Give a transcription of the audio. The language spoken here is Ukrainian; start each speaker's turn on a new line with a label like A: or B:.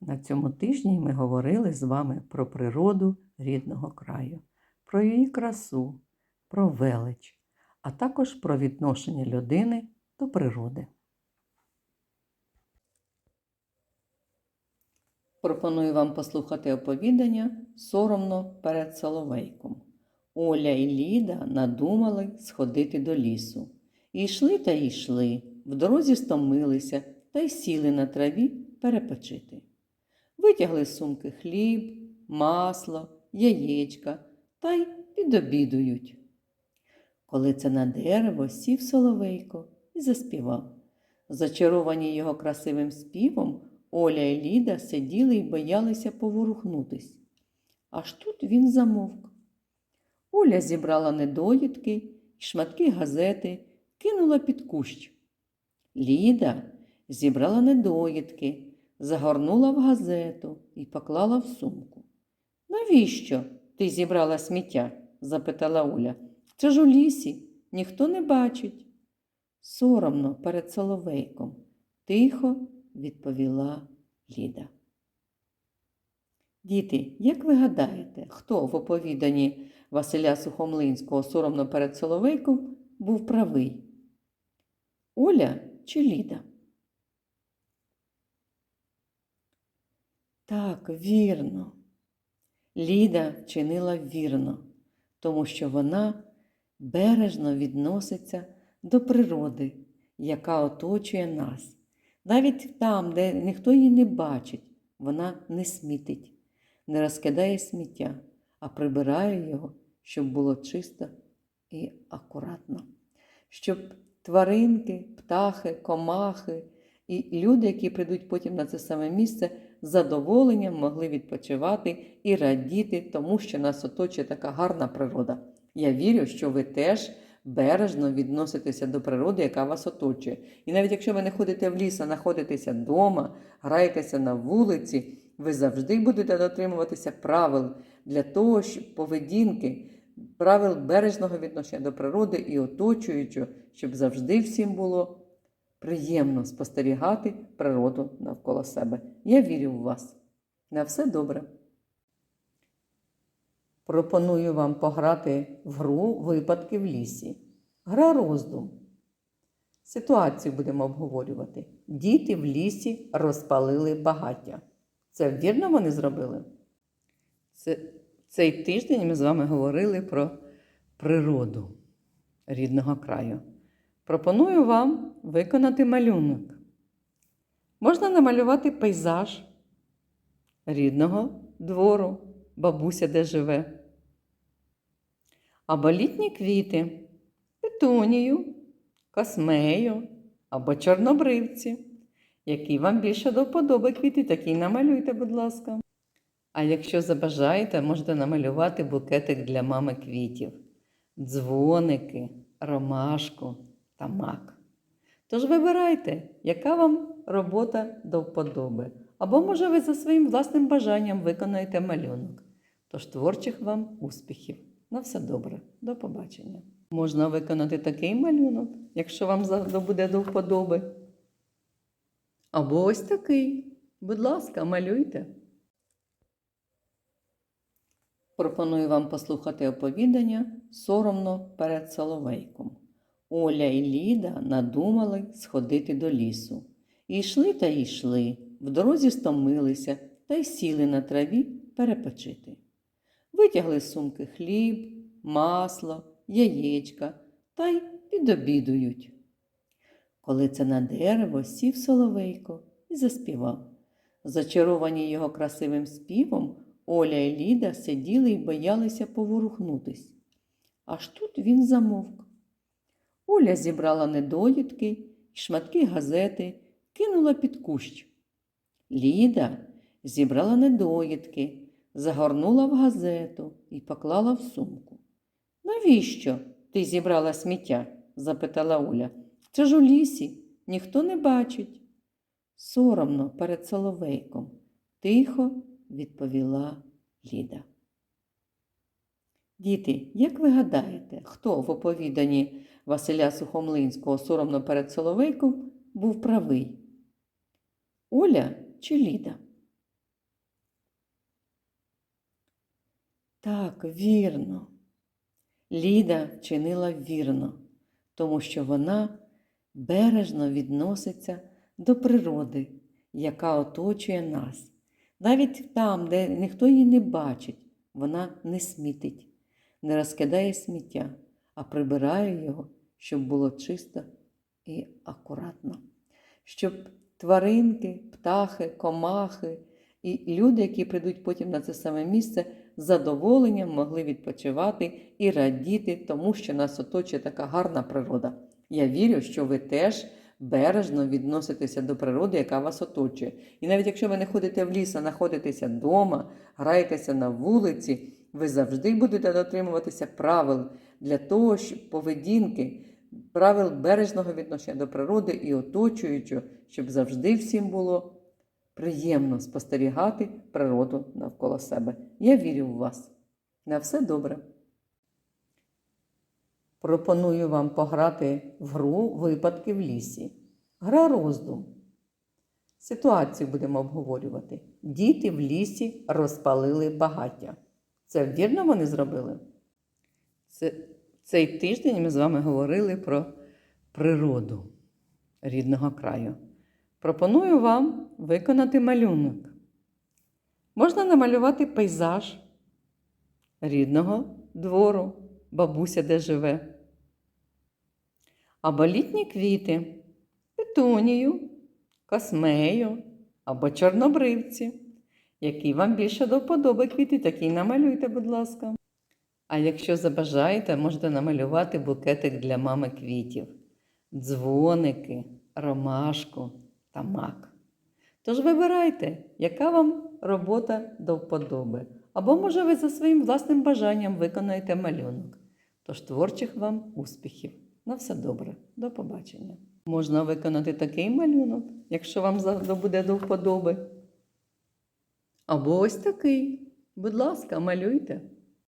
A: На цьому тижні ми говорили з вами про природу рідного краю, про її красу, про велич, а також про відношення людини до природи. Пропоную вам послухати оповідання соромно перед Соловейком. Оля і Ліда надумали сходити до лісу. І йшли та йшли, в дорозі стомилися та й сіли на траві перепочити. Витягли з сумки хліб, масло, яєчка та й підобідують. Коли це на дерево сів соловейко і заспівав. Зачаровані його красивим співом, Оля і Ліда сиділи і боялися поворухнутись. Аж тут він замовк. Оля зібрала недоїдки й шматки газети, кинула під кущ. Ліда зібрала недоїдки, загорнула в газету і поклала в сумку. Навіщо ти зібрала сміття? запитала Оля. Це ж у лісі, ніхто не бачить. Соромно перед соловейком, тихо відповіла Ліда. Діти, як ви гадаєте, хто в оповіданні Василя Сухомлинського соромно перед Соловейком був правий? Оля чи Ліда? Так, вірно. Ліда чинила вірно, тому що вона бережно відноситься до природи, яка оточує нас. Навіть там, де ніхто її не бачить, вона не смітить, не розкидає сміття, а прибирає його, щоб було чисто і акуратно. Щоб тваринки, птахи, комахи і люди, які прийдуть потім на це саме місце, задоволенням могли відпочивати і радіти, тому що нас оточує така гарна природа. Я вірю, що ви теж бережно відноситеся до природи, яка вас оточує. І навіть якщо ви не ходите в ліс, а знаходитеся вдома, граєтеся на вулиці, ви завжди будете дотримуватися правил для того, щоб поведінки, правил бережного відношення до природи і оточуючого, щоб завжди всім було приємно спостерігати природу навколо себе. Я вірю в вас. На все добре. Пропоную вам пограти в гру випадки в лісі. Гра роздум. Ситуацію будемо обговорювати. Діти в лісі розпалили багаття. Це вірно вони зробили? Це, цей тиждень ми з вами говорили про природу рідного краю. Пропоную вам виконати малюнок. Можна намалювати пейзаж рідного двору, бабуся де живе. Або літні квіти, петунію, космею або чорнобривці. Які вам більше до вподоби квіти, такі намалюйте, будь ласка. А якщо забажаєте, можете намалювати букетик для мами квітів, дзвоники, ромашку та мак. Тож вибирайте, яка вам робота до вподоби. Або, може, ви за своїм власним бажанням виконаєте малюнок. Тож творчих вам успіхів! На все добре, до побачення. Можна виконати такий малюнок, якщо вам буде до вподоби. Або ось такий. Будь ласка, малюйте. Пропоную вам послухати оповідання соромно перед Соловейком. Оля і Ліда надумали сходити до лісу. І йшли та йшли, в дорозі стомилися та й сіли на траві перепочити. Витягли з сумки хліб, масло, яєчка та й підобідують. Коли це на дерево сів соловейко і заспівав. Зачаровані його красивим співом, Оля і Ліда сиділи і боялися поворухнутись. Аж тут він замовк. Оля зібрала недоїдки й шматки газети, кинула під кущ. Ліда зібрала недоїдки, загорнула в газету і поклала в сумку. Навіщо ти зібрала сміття? запитала Оля. Це ж у лісі, ніхто не бачить. Соромно перед соловейком, тихо відповіла Ліда. Діти, як ви гадаєте, хто в оповіданні Василя Сухомлинського соромно перед Соловейком був правий? Оля чи Ліда? Так, вірно. Ліда чинила вірно, тому що вона бережно відноситься до природи, яка оточує нас. Навіть там, де ніхто її не бачить, вона не смітить не розкидає сміття, а прибирає його, щоб було чисто і акуратно. Щоб тваринки, птахи, комахи і люди, які прийдуть потім на це саме місце, з задоволенням могли відпочивати і радіти тому, що нас оточує така гарна природа. Я вірю, що ви теж бережно відноситеся до природи, яка вас оточує. І навіть якщо ви не ходите в ліс, а знаходитеся вдома, граєтеся на вулиці, ви завжди будете дотримуватися правил для того, щоб поведінки, правил бережного відношення до природи і оточуючого, щоб завжди всім було приємно спостерігати природу навколо себе. Я вірю в вас. На все добре. Пропоную вам пограти в гру випадки в лісі. Гра роздум. Ситуацію будемо обговорювати. Діти в лісі розпалили багаття. Це вірно вони зробили? Це, цей тиждень ми з вами говорили про природу рідного краю. Пропоную вам виконати малюнок. Можна намалювати пейзаж рідного двору, бабуся де живе. Або літні квіти, петунію, космею або чорнобривці. Які вам більше до вподоби квіти, такі й намалюйте, будь ласка. А якщо забажаєте, можете намалювати букетик для мами квітів, дзвоники, ромашку та мак. Тож вибирайте, яка вам робота до вподоби. Або, може, ви за своїм власним бажанням виконаєте малюнок. Тож творчих вам успіхів. На все добре, до побачення. Можна виконати такий малюнок, якщо вам буде до вподоби. Або ось такий. Будь ласка, малюйте.